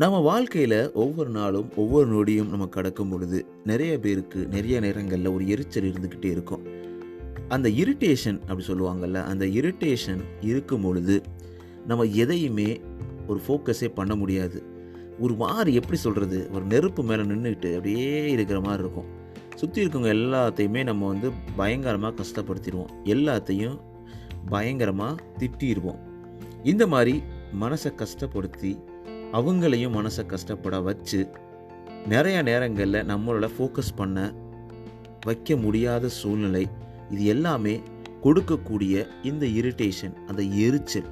நம்ம வாழ்க்கையில் ஒவ்வொரு நாளும் ஒவ்வொரு நொடியும் நம்ம கடக்கும் பொழுது நிறைய பேருக்கு நிறைய நேரங்களில் ஒரு எரிச்சல் இருந்துக்கிட்டே இருக்கும். அந்த இரிட்டேஷன் அப்படி சொல்லுவாங்கள்ல அந்த இரிட்டேஷன் இருக்கும் பொழுது நம்ம எதையுமே ஒரு ஃபோக்கஸே பண்ண முடியாது. ஒரு மாதிரி எப்படி சொல்கிறது ஒரு நெருப்பு மேலே நின்றுக்கிட்டு அப்படியே இருக்கிற மாதிரி இருக்கும். சுற்றி இருக்கவங்க எல்லாத்தையுமே நம்ம வந்து பயங்கரமாக கஷ்டப்படுத்திடுவோம். எல்லாத்தையும் பயங்கரமாக திட்டிடுவோம் இந்த மாதிரி மனசை கஷ்டப்படுத்தி அவங்களையும் மனசை கஷ்டப்பட வச்சு நிறைய நேரங்களில் நம்மளோட ஃபோக்கஸ் பண்ண வைக்க முடியாத சூழ்நிலை இது எல்லாமே கொடுக்கக்கூடிய இந்த இரிட்டேஷன் அந்த எரிச்சல்.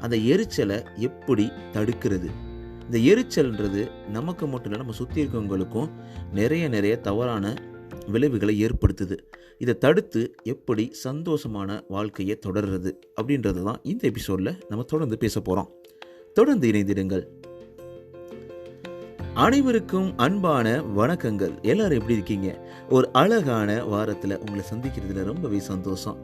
அந்த எரிச்சலை எப்படி தடுக்கிறது? இந்த எரிச்சல்ன்றது நமக்கு மட்டும் இல்லை நம்ம சுற்றி இருக்கவங்களுக்கும் நிறைய நிறைய தவறான விளைவுகளை ஏற்படுத்துது. இதை தடுத்து எப்படி சந்தோஷமான வாழ்க்கையை தொடர்றது அப்படின்றது தான் இந்த எபிசோடில் நம்ம தொடர்ந்து பேச போகிறோம் தொடர்ந்து இணைந்திடுங்கள். அனைவருக்கும் அன்பான வணக்கங்கள். எல்லாரும் எப்படி இருக்கீங்க? ஒரு அழகான வாரத்தில் உங்களை சந்திக்கிறதுல ரொம்பவே சந்தோஷம்.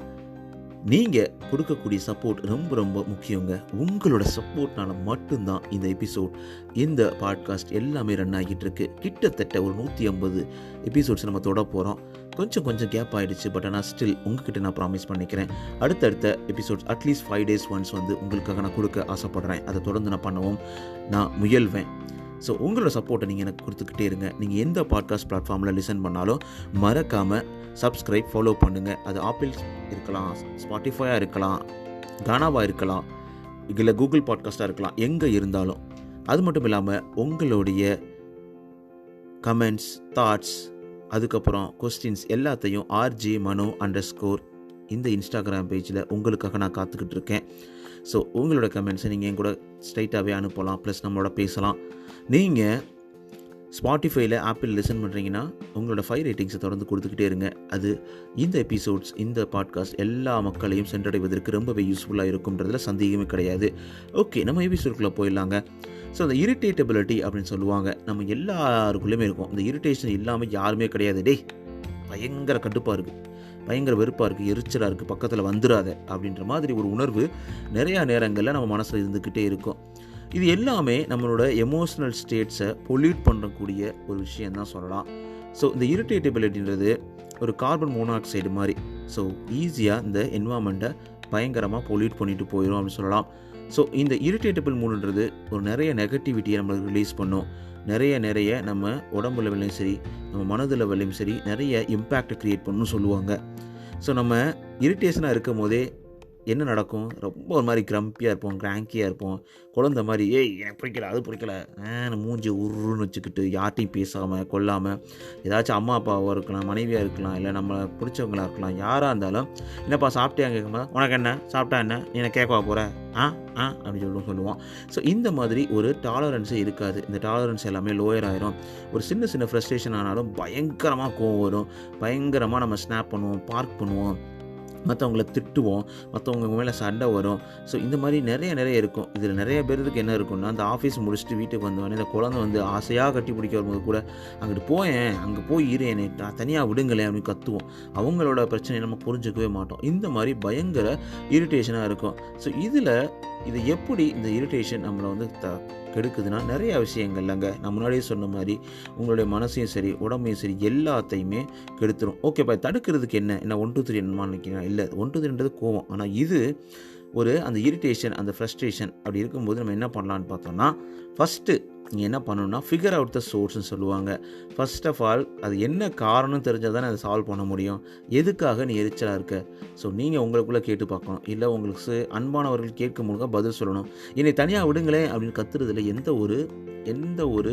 நீங்கள் கொடுக்கக்கூடிய சப்போர்ட் ரொம்ப ரொம்ப முக்கியங்க. உங்களோட சப்போர்ட்னால மட்டும்தான் இந்த எபிசோட் இந்த பாட்காஸ்ட் எல்லாமே ரன் ஆகிட்டு இருக்கு கிட்டத்தட்ட ஒரு நூற்றி ஐம்பது எபிசோட்ஸ் நம்ம தொட போகிறோம் கொஞ்சம் கொஞ்சம் கேப் ஆகிடுச்சு பட் ஆனால் ஸ்டில் உங்ககிட்ட நான் ப்ராமிஸ் பண்ணிக்கிறேன். அடுத்தடுத்த episodes at least five days once வந்து உங்களுக்காக நான் கொடுக்க ஆசைப்பட்றேன். அதை தொடர்ந்து நான் பண்ணவும். நான் முயல்வேன். ஸோ உங்களோட சப்போர்ட்டை நீங்கள் எனக்கு கொடுத்துக்கிட்டே இருங்க. நீங்கள் எந்த பாட்காஸ்ட் பிளாட்ஃபார்மில் லிசன் பண்ணாலும் மறக்காமல் சப்ஸ்கிரைப் ஃபாலோ பண்ணுங்கள் அது ஆப்பிள் இருக்கலாம் ஸ்பாட்டிஃபையாக இருக்கலாம் கானாவாக இருக்கலாம் இல்லை கூகுள் பாட்காஸ்ட்டாக இருக்கலாம் எங்கே இருந்தாலும். அது மட்டும் இல்லாமல் உங்களுடைய கமெண்ட்ஸ் தாட்ஸ் அதுக்கப்புறம் கொஸ்டின்ஸ் எல்லாத்தையும் ஆர்ஜி மனோ அண்டர் ஸ்கோர் இந்த இன்ஸ்டாகிராம் பேஜில் உங்களுக்காக நான் காத்துக்கிட்டு இருக்கேன். ஸோ உங்களோட கமெண்ட்ஸை நீங்கள் என் கூட ஸ்ட்ரைட்டாகவே அனுப்பலாம். ப்ளஸ் நம்மளோட பேசலாம். நீங்கள் ஸ்பாட்டிஃபைல ஆப்பிள் லிசன் பண்ணுறீங்கன்னா உங்களோட ஃபைவ் ரேட்டிங்ஸை தொடர்ந்து கொடுத்துக்கிட்டே இருங்க. அது இந்த எபிசோட்ஸ் இந்த பாட்காஸ்ட் எல்லா மக்களையும் சென்றடைவதற்கு ரொம்பவே யூஸ்ஃபுல்லாக இருக்கும்ன்றதுல சந்தேகமே கிடையாது. ஓகே நம்ம எபிசோட்குள்ளே போயிடலாங்க. ஸோ அந்த இரிட்டேட்டபிலிட்டி அப்படின்னு சொல்லுவாங்க. நம்ம எல்லாருக்குள்ளேயுமே இருக்கும். இந்த இரிட்டேஷன் இல்லாமல் யாருமே கிடையாது. டேய் பயங்கர கடுப்பாக இருக்குது பயங்கர வெறுப்பாக இருக்குது எரிச்சலாக இருக்குது பக்கத்தில் வந்துடாத அப்படின்ற மாதிரி ஒரு உணர்வு நிறையா நேரங்களில் நம்ம மனசில் இருந்துக்கிட்டே இருக்கும். இது எல்லாமே நம்மளோட எமோஷ்னல் ஸ்டேட்ஸை பொல்யூட் பண்ணக்கூடிய ஒரு விஷயம் தான் சொல்லலாம். ஸோ இந்த இரிட்டேட்டபிலிட்டின்றது ஒரு கார்பன் மோனாக்சைடு மாதிரி. ஸோ ஈஸியாக இந்த என்வாமெண்ட்டை பயங்கரமாக பொல்யூட் பண்ணிட்டு போயிடும் அப்படின்னு சொல்லலாம். ஸோ இந்த இரிட்டேட்டபிள் மூடுன்றது ஒரு நிறைய நெகட்டிவிட்டியை நம்மளுக்கு ரிலீஸ் பண்ணும். நிறைய நிறைய நம்ம உடம்பு லெவலையும் சரி நம்ம மனது லெவலையும் சரி நிறைய இம்பேக்டை க்ரியேட் பண்ணணும்னு சொல்லுவாங்க. ஸோ நம்ம இரிட்டேஷனாக இருக்கும் போதே என்ன நடக்கும்? ரொம்ப ஒரு மாதிரி க்ரம்பியாக இருப்போம் கிராங்கியாக இருப்போம். குழந்த மாதிரி ஏய் எனக்கு பிடிக்கல அது பிடிக்கல. மூஞ்சி உருன்னு வச்சுக்கிட்டு யார்ட்டையும் பேசாமல் கொல்லாமல் ஏதாச்சும் அம்மா அப்பாவாக இருக்கலாம் மனைவியாக இருக்கலாம் இல்லை நம்ம பிடிச்சவங்களாக இருக்கலாம் யாராக இருந்தாலும் என்னப்பா சாப்பிட்டியா? கேட்கும்போது உனக்கு என்ன? சாப்பிட்டா என்ன? நீ என்ன கேட்கவா போகிற ஆ ஆ அப்படி சொல்லிட்டு சொல்லுவோம். ஸோ இந்த மாதிரி ஒரு டாலரன்ஸே இருக்காது. இந்த டாலரன்ஸ் எல்லாமே லோயர் ஆயிரும். ஒரு சின்ன சின்ன ஃப்ரஸ்ட்ரேஷன் ஆனாலும் பயங்கரமாக கோவம் வரும். பயங்கரமாக நம்ம ஸ்னாப் பண்ணுவோம் பார்க் பண்ணுவோம். மற்றவங்கள திட்டுவோம் மற்றவங்க மேலே சண்டை வரும். ஸோ இந்த மாதிரி நிறைய நிறைய இருக்கும். இதில் நிறைய பேருக்கு என்ன இருக்கும்னா அந்த ஆஃபீஸ் முடிச்சுட்டு வீட்டுக்கு வந்தவொடனே இந்த குழந்தை வந்து ஆசையாக கட்டி பிடிக்க வரும்போது கூட அங்கிட்டு போயேன் அங்கே போய் இரு என்னை தனியாக விடுங்களேன் அப்படின்னு கத்துவோம். அவங்களோட பிரச்சனையை நம்ம புரிஞ்சுக்கவே மாட்டோம். இந்த மாதிரி பயங்கர இரிட்டேஷனாக இருக்கும். ஸோ இதில் இது எப்படி இந்த இரிட்டேஷன் நம்மளை வந்து த கெடுக்குதுன்னா நிறைய விஷயங்கள்லங்க நான் முன்னாடியே சொன்ன மாதிரி உங்களுடைய மனசையும் சரி உடம்பையும் சரி எல்லாத்தையுமே கெடுத்துரும். ஓகே பா தடுக்கிறதுக்கு என்ன? என்ன ஒன் டூ த்ரீ என்னமான்னு நினைக்கிறேன் இல்லை ஒன் டூ த்ரீன்றது கோவம். ஆனால் இது ஒரு அந்த இரிட்டேஷன் அந்த ஃப்ரஸ்ட்ரேஷன் அப்படி இருக்கும்போது நம்ம என்ன பண்ணலான்னு பார்த்தோம்னா ஃபஸ்ட்டு நீங்கள் என்ன பண்ணணும்னா ஃபிகர் அவுட் த சோர்ஸ்னு சொல்லுவாங்க. ஃபர்ஸ்ட் ஆஃப் ஆல் அது என்ன காரணம் தெரிஞ்சால் தானே அதை சால்வ் பண்ண முடியும். எதுக்காக நீ எரிச்சலாக இருக்க? ஸோ நீங்கள் உங்களுக்குள்ளே கேட்டு பார்க்கணும். இல்லை உங்களுக்கு அன்பானவர்கள் கேட்கும் முழுக்க பதில் சொல்லணும். என்னை தனியாக விடுங்களேன் அப்படின்னு கத்துறதுல எந்த ஒரு எந்த ஒரு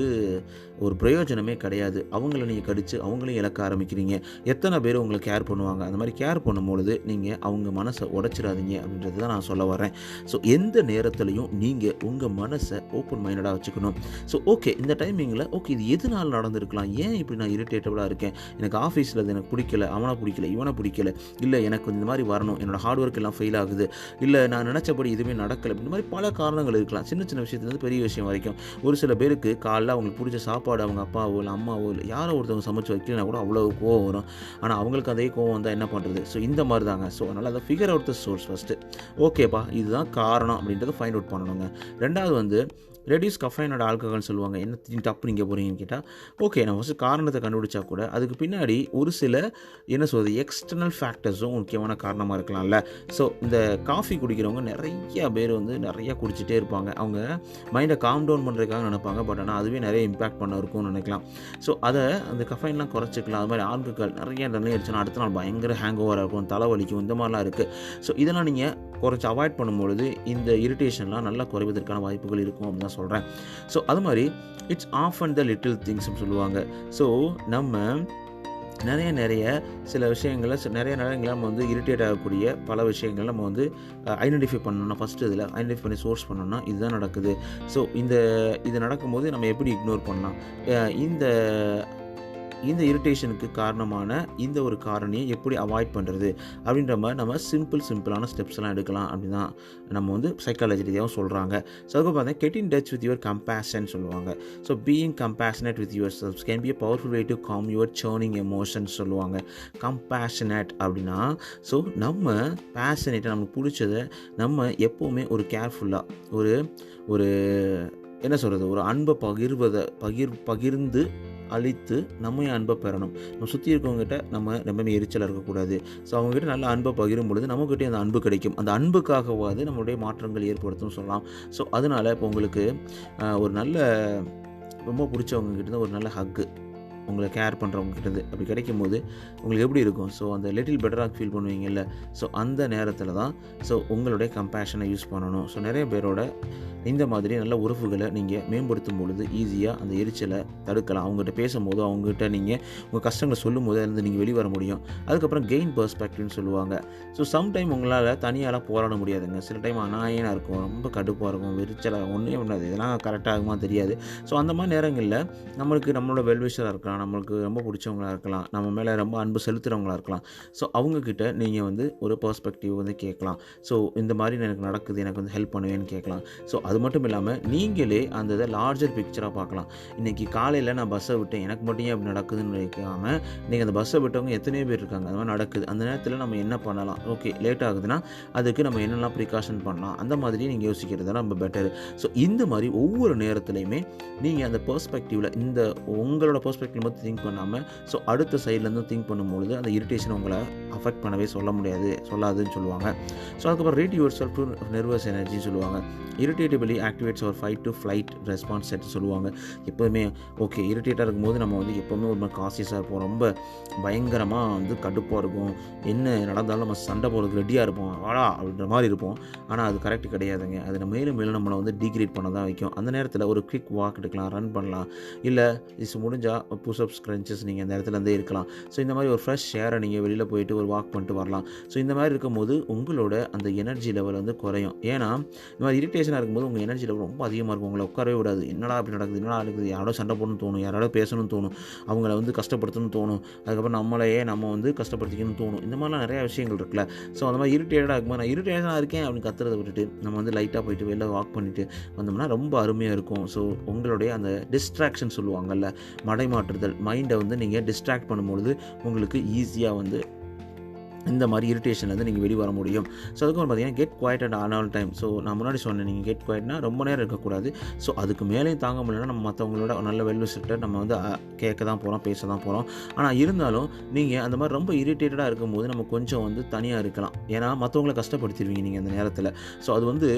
ஒரு பிரயோஜனமே கிடையாது. அவங்கள நீங்கள் கடித்து அவங்களையும் இழக்க ஆரம்பிக்கிறீங்க. எத்தனை பேர் உங்களை கேர் பண்ணுவாங்க? அந்த மாதிரி கேர் பண்ணும்பொழுது நீங்கள் அவங்க மனசை உடச்சிடாதீங்க அப்படின்றது தான் நான் சொல்ல வரேன் ஸோ எந்த நேரத்துலையும் நீங்கள் உங்கள் மனசை ஓப்பன் மைண்டடாக வச்சுக்கணும். ஸோ ஓகே இந்த டைமிங்கில் ஓகே இது எதனால் நடந்திருக்கலாம்? ஏன் இப்படி நான் இரிட்டேட்டபுளாக இருக்கேன்? எனக்கு ஆஃபீஸில் அது எனக்கு பிடிக்கல அவனை பிடிக்கல இவனை பிடிக்கல இல்லை எனக்கு இந்த மாதிரி வரணும் என்னோட ஹார்ட் ஒர்க் எல்லாம் ஃபெயில் ஆகுது இல்லை நான் நினச்சபடி எதுவுமே நடக்கலை இந்த மாதிரி பல காரணங்கள் இருக்கலாம். சின்ன சின்ன விஷயத்துலேருந்து பெரிய விஷயம் வரைக்கும். ஒரு சில பேருக்கு காலைல அவங்களுக்கு பிடிச்ச சாப்பாடு அவங்க அப்பாவோ இல்லை அம்மாவோ இல்லை யாரோ ஒருத்தவங்க சமைச்சு வைக்கலனா கூட அவ்வளோ கோவம் வரும். ஆனால் அவங்களுக்கு அதே கோவம் வந்தால் என்ன பண்ணுறது ஸோ இந்த மாதிரி தாங்க ஸோ அதனால் அதை figure out the source first ஓகேப்பா இதுதான் காரணம் அப்படின்றத ஃபைண்ட் அவுட் பண்ணணுங்க. ரெண்டாவது வந்து ரெடியூஸ் கஃபைனோட ஆல்கஹால்னு சொல்லுவாங்க. என்ன தப்பு நீங்கள் போகிறீங்கன்னு கேட்டால் ஓகே நான் ஃபஸ்ட்டு காரணத்தை கண்டுபிடிச்சா கூட அதுக்கு பின்னாடி ஒரு சில என்ன சொல்கிறது எக்ஸ்டர்னல் ஃபேக்டர்ஸும் முக்கியமான காரணமாக இருக்கலாம்ல. ஸோ இந்த காஃபி குடிக்கிறவங்க நிறைய பேர் வந்து நிறைய குடிச்சிட்டே இருப்பாங்க. அவங்க மைண்டை காம் டவுன் பண்ணுறதுக்காக நினைப்பாங்க. பட் ஆனால் அதுவே நிறைய இம்பாக்ட் பண்ண இருக்கும்னு நினைக்கலாம். ஸோ அதை அந்த கஃபைன்லாம் குறைச்சிக்கலாம். அது மாதிரி ஆல்கஹால் நிறைய நிறைய அடிச்சுன்னா அடுத்த நாள் பயங்கர ஹேங் ஓவராக இருக்கும் தலைவலிக்கும் இந்த மாதிரிலாம் இருக்குது ஸோ இதெல்லாம் நீங்கள் குறைச்சி அவாய்ட் பண்ணும்பொழுது இந்த இரிட்டேஷன்லாம் நல்லா குறைவதற்கான வாய்ப்புகள் இருக்கும் அப்படின்னு தான் சொல்கிறேன் ஸோ அது மாதிரி it's of and the little திங்ஸ்னு சொல்லுவாங்க. ஸோ நம்ம நிறைய நிறைய சில விஷயங்களை நிறைய நேரங்களில் நம்ம வந்து இரிட்டேட் ஆகக்கூடிய பல விஷயங்கள் நம்ம வந்து ஐடென்டிஃபை பண்ணணும்னா ஃபஸ்ட்டு இதில் ஐடென்டிஃபை பண்ணி சோர்ஸ் பண்ணணும்னா இதுதான் நடக்குது. ஸோ இந்த இது நடக்கும்போது நம்ம எப்படி இக்னோர் பண்ணலாம்? இந்த இந்த இரிட்டேஷனுக்கு காரணமான இந்த ஒரு காரணியை எப்படி அவாய்ட் பண்ணுறது அப்படின்ற மாதிரி நம்ம சிம்பிள் சிம்பிளான ஸ்டெப்ஸ்லாம் எடுக்கலாம் அப்படின்னு தான் நம்ம வந்து சைக்காலஜி ரீதியாகவும் சொல்கிறாங்க ஸோ அதுக்கு பார்த்தா get in touch with your compassion சொல்லுவாங்க. So being compassionate with your self can be a powerful way to calm your churning emotions சொல்லுவாங்க. கம்பேஷனேட் அப்படின்னா ஸோ நம்ம பேஷனேட்டாக நமக்கு பிடிச்சதை நம்ம எப்போவுமே ஒரு கேர்ஃபுல்லாக ஒரு ஒரு என்ன சொல்கிறது ஒரு அன்பை பகிர்வதை பகிர் பகிர்ந்து அழித்து நம்ம அன்பை பெறணும். நம்ம சுற்றி இருக்கவங்ககிட்ட நம்ம ரொம்பவே எரிச்சலாக இருக்கக்கூடாது. ஸோ அவங்ககிட்ட நல்ல அன்பை பகிரும் பொழுது நம்மக்கிட்டே அந்த அன்பு கிடைக்கும். அந்த அன்புக்காகவாது நம்மளுடைய மாற்றங்கள் ஏற்படுத்தும் சொல்லலாம். ஸோ அதனால் இப்போ உங்களுக்கு ஒரு நல்ல ரொம்ப பிடிச்சவங்ககிட்ட ஒரு நல்ல ஹக்கு உங்களை கேர் பண்ணுறவங்ககிட்டது அப்படி கிடைக்கும் போது உங்களுக்கு எப்படி இருக்கும்? ஸோ அந்த லிட்டில் பெட்டராக ஃபீல் பண்ணுவீங்கல்ல. ஸோ அந்த நேரத்தில் தான் ஸோ உங்களுடைய கம்பேஷனை யூஸ் பண்ணணும். ஸோ நிறைய பேரோட இந்த மாதிரி நல்ல உறவுகளை நீங்கள் மேம்படுத்தும் பொழுது ஈஸியாக அந்த எரிச்சலை தடுக்கலாம். அவங்ககிட்ட பேசும்போது அவங்ககிட்ட நீங்கள் உங்கள் கஷ்டங்களை சொல்லும் போது அதுலேருந்து நீங்கள் வெளிவர முடியும். அதுக்கப்புறம் கெயின் பர்ஸ்பெக்டிவ்னு சொல்லுவாங்க. ஸோ சம்டைம் உங்களால் தனியால் போராட முடியாதுங்க. சில டைம் அநாயனாக இருக்கும். ரொம்ப கடுப்பாக இருக்கும். வெறிச்சலாக ஒன்றே பண்ணாது. இதெல்லாம் கரெக்டாகுமா தெரியாது. ஸோ அந்த மாதிரி நேரங்களில் நம்மளுக்கு நம்மளோட வெல்விஷராக இருக்கலாம். நம்மளுக்கு ரொம்ப பிடிச்சவங்களா இருக்கலாம் நம்ம மேலே ரொம்ப அன்பு செலுத்துகிறவங்களாக இருக்கலாம். ஸோ அவங்கக்கிட்ட நீங்கள் வந்து ஒரு பர்ஸ்பெக்டிவ் வந்து கேட்கலாம். ஸோ இந்த மாதிரி எனக்கு நடக்குது எனக்கு வந்து ஹெல்ப் பண்ணுவேன்னு கேட்கலாம். ஸோ அது மட்டும் இல்லாமல் நீங்களே அந்த இதை லார்ஜர் பிக்சராக பார்க்கலாம். இன்றைக்கி காலையில் நான் பஸ்ஸை விட்டேன் எனக்கு மட்டும் ஏன் அப்படி நடக்குதுன்னு நினைக்காமல் நீங்கள் அந்த பஸ்ஸை விட்டவங்க எத்தனையோ பேர் இருக்காங்க அது மாதிரி நடக்குது. அந்த நேரத்தில் நம்ம என்ன பண்ணலாம்? ஓகே லேட் ஆகுதுன்னா அதுக்கு நம்ம என்னெல்லாம் ப்ரிகாஷன் பண்ணலாம்? அந்த மாதிரி நீங்கள் யோசிக்கிறது தான் ரொம்ப பெட்டர் ஸோ இந்த மாதிரி ஒவ்வொரு நேரத்துலையுமே நீங்கள் அந்த பர்ஸ்பெக்டிவில் இந்த உங்களோட பர்ஸ்பெக்டிவ் மட்டும் திங்க் பண்ணாமல் ஸோ அடுத்த சைட்லேருந்து திங்க் பண்ணும்பொழுது அந்த இரிட்டேஷன் உங்களை அஃபெக்ட் பண்ணவே சொல்ல முடியாது சொல்லாதுன்னு சொல்லுவாங்க. ஸோ அதுக்கப்புறம் rate your self to nervous எனர்ஜின்னு சொல்லுவாங்க. Irritably activates our fight to flight response set சொல்லுவாங்க. எப்போதுமே ஓகே இரிட்டேட்டாக இருக்கும்போது நம்ம வந்து எப்போவுமே ஒரு மாதிரி காசியஸாக இருப்போம். ரொம்ப பயங்கரமாக வந்து கடுப்பாக இருக்கும். என்ன நடந்தாலும் நம்ம சண்டை போகிறதுக்கு ரெடியாக இருப்போம். வாடா அப்படின்ற மாதிரி இருப்போம். ஆனால் அது கரெக்ட் கிடையாதுங்க. அது நம்ம மேலும் மேலும் நம்மளை வந்து டிகிரேட் பண்ண தான் வைக்கும். அந்த நேரத்தில் ஒரு குவிக் வாக் எடுக்கலாம் ரன் பண்ணலாம். இல்லை இது முடிஞ்சால் புஷ்அப்ஸ் ஸ்க்ரன்ச்சஸ் நீங்கள் அந்த இடத்துலருந்தே இருக்கலாம். ஸோ இந்த மாதிரி ஒரு ஃப்ரெஷ் ஷேரை நீங்கள் வெளியில் போயிட்டு ஒரு வாக் பண்ணிட்டு வரலாம். ஸோ இந்த மாதிரி இருக்கும்போது உங்களோட அந்த எனர்ஜி லெவல் வந்து குறையும். ஏன்னா இந்த மாதிரி இரிட்டேஷனாக இருக்கும்போது உங்கள் எனர்ஜி லெவல் ரொம்ப அதிகமாக இருக்கும். உங்களை உட்காரவே விடாது. என்னடா அப்படி நடக்குது? என்னடா இருக்குது யாரோட சண்டை போடணும்னு தோணும். யாரோட பேசணும்னு தோணும். அவங்கள வந்து கஷ்டப்படுத்தணும்னு தோணும். அதுக்கப்புறம் நம்மளையே நம்ம வந்து கஷ்டப்படுத்திக்கணும்னு தோணும். இந்த மாதிரிலாம் நிறையா விஷயங்கள் இருக்குல்ல. ஸோ அந்த மாதிரி இரிட்டேட்டாக இருக்கும்போது நான் இரிட்டேஷனாக இருக்கேன் அப்படின்னு கத்துறதை விட்டுட்டு நம்ம வந்து லைட்டாக போயிட்டு வெளில வாக் பண்ணிட்டு வந்தோம்னா ரொம்ப அருமையாக இருக்கும். ஸோ உங்களுடைய அந்த டிஸ்ட்ராக்ஷன் சொல்லுவாங்கல்ல மடைமாற்றுதல் மைண்டை வந்து நீங்கள் டிஸ்ட்ராக்ட் பண்ணும்பொழுது உங்களுக்கு ஈஸியாக வந்து இந்த மாதிரி இரிட்டேஷன்லேருந்து நீங்கள் வெளியே வர முடியும். ஸோ அதுக்கப்புறம் பார்த்தீங்கன்னா get quiet on all time so நான் முன்னாடி சொன்னேன் நீங்கள் கெட் குவாய்ட்னா ரொம்ப நேரம் இருக்கக்கூடாது. ஸோ அதுக்கு மேலேயும் தாங்க முடியலன்னா நம்ம மற்றவங்களோட நல்ல வெல்விசிட்ட நம்ம வந்து கேட்க தான் போகிறோம் பேச தான் போகிறோம் ஆனால் இருந்தாலும் நீங்கள் அந்த மாதிரி ரொம்ப இரிட்டேட்டடாக இருக்கும்போது நம்ம கொஞ்சம் வந்து தனியாக இருக்கலாம். ஏன்னா மற்றவங்கள கஷ்டப்படுத்திடுவீங்க நீங்கள் அந்த நேரத்தில். ஸோ அது வந்து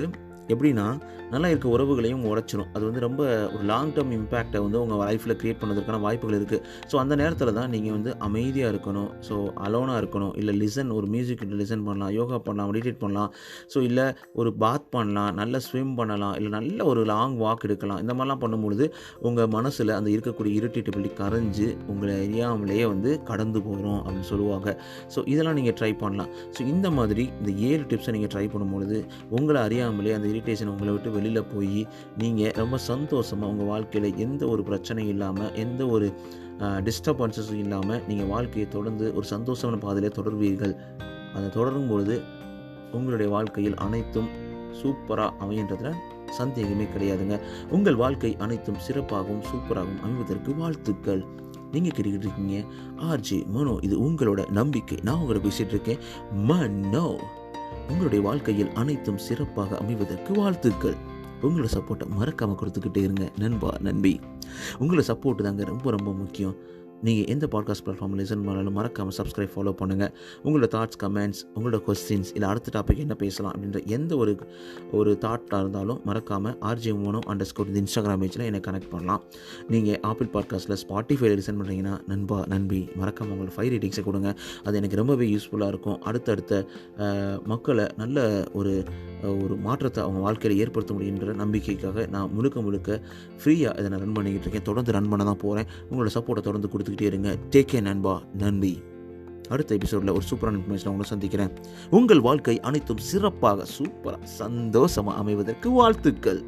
எப்படின்னா நல்லா இருக்க உறவுகளையும் உடச்சிடும் அது வந்து ரொம்ப ஒரு லாங் டேர்ம் இம்பேக்டை வந்து உங்கள் லைஃப்பில் க்ரியேட் பண்ணுறதுக்கான வாய்ப்புகள் இருக்குது ஸோ அந்த நேரத்தில் தான் நீங்கள் வந்து அமைதியாக இருக்கணும். ஸோ அலோனாக இருக்கணும். இல்லை லிசன் ஒரு மியூசிக் லிசன் பண்ணலாம். யோகா பண்ணலாம் மெடிடேட் பண்ணலாம். ஸோ இல்லை ஒரு பாத் பண்ணலாம். நல்ல ஸ்விம் பண்ணலாம். இல்லை நல்ல ஒரு லாங் வாக் எடுக்கலாம். இந்த மாதிரிலாம் பண்ணும்பொழுது உங்கள் மனசில் அந்த இருக்கக்கூடிய இரிட்டேட்டபிலிட்டி கரைஞ்சு உங்களை அறியாமலேயே வந்து கடந்து போகிறோம் அப்படின்னு சொல்லுவாங்க. ஸோ இதெல்லாம் நீங்கள் ட்ரை பண்ணலாம். ஸோ இந்த மாதிரி இந்த ஏழு டிப்ஸை நீங்கள் ட்ரை பண்ணும்பொழுது உங்களை அறியாமலே அந்த இரிட்டேஷன் உங்களை விட்டு வெளியில் போய் நீங்கள் ரொம்ப சந்தோஷமாக உங்கள் வாழ்க்கையில் எந்த ஒரு பிரச்சனையும் இல்லாமல் எந்த ஒரு டிஸ்டர்பன்சஸும் இல்லாமல் நீங்கள் வாழ்க்கையை தொடர்ந்து ஒரு சந்தோஷமான பாதையில் தொடர்வீர்கள். அதை தொடரும் பொழுது உங்களுடைய வாழ்க்கையில் அனைத்தும் சூப்பராக அமைகின்றதுல சந்தேகமே கிடையாதுங்க. உங்கள் வாழ்க்கை அனைத்தும் சிறப்பாகவும் சூப்பராகவும் அமைவதற்கு வாழ்த்துக்கள். நீங்கள் கேட்டுக்கிட்டு இருக்கீங்க ஆர்ஜி மனோ. இது உங்களோட நம்பிக்கை. நான் உங்களை பேசிகிட்டு இருக்கேன் மனோ. உங்களுடைய வாழ்க்கையில் அனைத்தும் சிறப்பாக அமைவதற்கு வாழ்த்துக்கள். உங்களோட சப்போர்ட்டை மறக்காமல் கொடுத்துக்கிட்டே இருங்க. நண்பா நண்பி. உங்களோட சப்போர்ட் தாங்க ரொம்ப ரொம்ப முக்கியம். நீங்கள் எந்த பாட்காஸ்ட் பிளாட்ஃபார்மில் லிசன் பண்ணாலும் மறக்காமல் சப்ஸ்கிரைப் ஃபாலோ பண்ணுங்கள் உங்களோட தாட்ஸ் கமெண்ட்ஸ் உங்களோட கொஸ்டின்ஸ் இல்லை அடுத்த டாபிக் என்ன பேசலாம் அப்படின்ற எந்த ஒரு ஒரு தாட்டாக இருந்தாலும் மறக்காமல் ஆர்ஜே மோனோ அண்டர் ஸ்கோர் இந்த இன்ஸ்டாகிராம் பேஜில் என்னை கனெக்ட் பண்ணலாம். நீங்கள் ஆப்பிள் பாட்காஸ்ட்டில் ஸ்பாட்டிஃபைல லிசன் பண்ணுறீங்கன்னா நண்பா நண்பி மறக்காமல் உங்களோட ஃபைவ் ரேட்டிங்ஸை கொடுங்க. அது எனக்கு ரொம்பவே யூஸ்ஃபுல்லாக இருக்கும். அடுத்தடுத்த மக்களை நல்ல ஒரு ஒரு மாற்றத்தை அவங்க வாழ்க்கையில் ஏற்படுத்த முடியுன்ற நம்பிக்கைக்காக நான் முழுக்க முழுக்க ஃப்ரீயாக இதை நான் ரன் பண்ணிக்கிட்டு இருக்கேன். தொடர்ந்து ரன் பண்ண தான் போகிறேன் உங்களோட சப்போர்ட்டை தொடர்ந்து கொடுத்துக்கிட்டே இருங்க. டேக் கே நண்பா. நன்றி. அடுத்த எபிசோடில் ஒரு சூப்பரான இன்ஃபர்மேஷன் உங்களை சந்திக்கிறேன். உங்கள் வாழ்க்கை அனைத்தும் சிறப்பாக சூப்பராக சந்தோஷமாக அமைவதற்கு வாழ்த்துக்கள்.